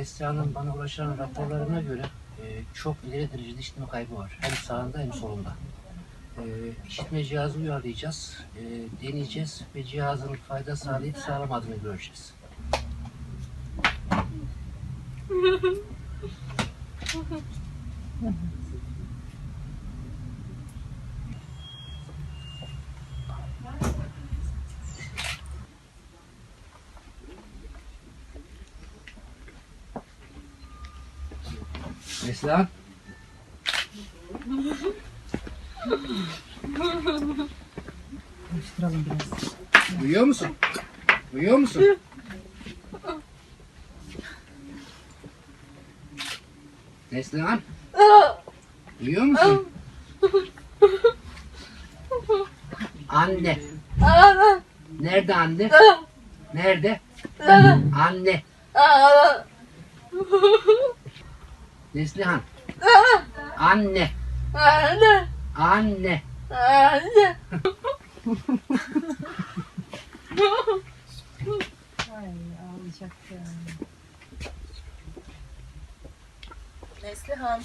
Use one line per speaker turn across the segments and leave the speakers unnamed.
Neslihan'ın bana ulaşan raporlarına göre e, çok ileri derecede işitme kaybı var. Hem sağında hem solunda. E, işitme cihazı uyarlayacağız, e, deneyeceğiz ve cihazın fayda sağlayıp sağlamadığını göreceğiz. Neslihan?
Karıştıralım biraz.
Uyuyor musun? Uyuyor musun? Neslihan? Uyuyor musun? Anne. Nerede anne? Nerede? Anne. Neslihan. Anne. Anne.
Ay ağlayacak ya.
Neslihan.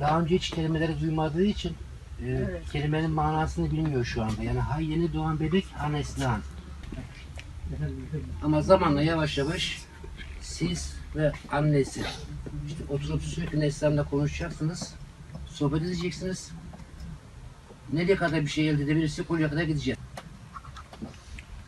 Daha önce hiç kelimeleri duymadığı için e, kelimenin manasını bilmiyor şu anda. Yani ha yeni doğan bebek ha Neslihan. Ama zamanla yavaş yavaş siz ve annesi işte oturup sürekli Neslihan'la konuşacaksınız. Sohbet edeceksiniz. Nereye kadar bir şey elde edebilirsek oraya kadar gideceğiz.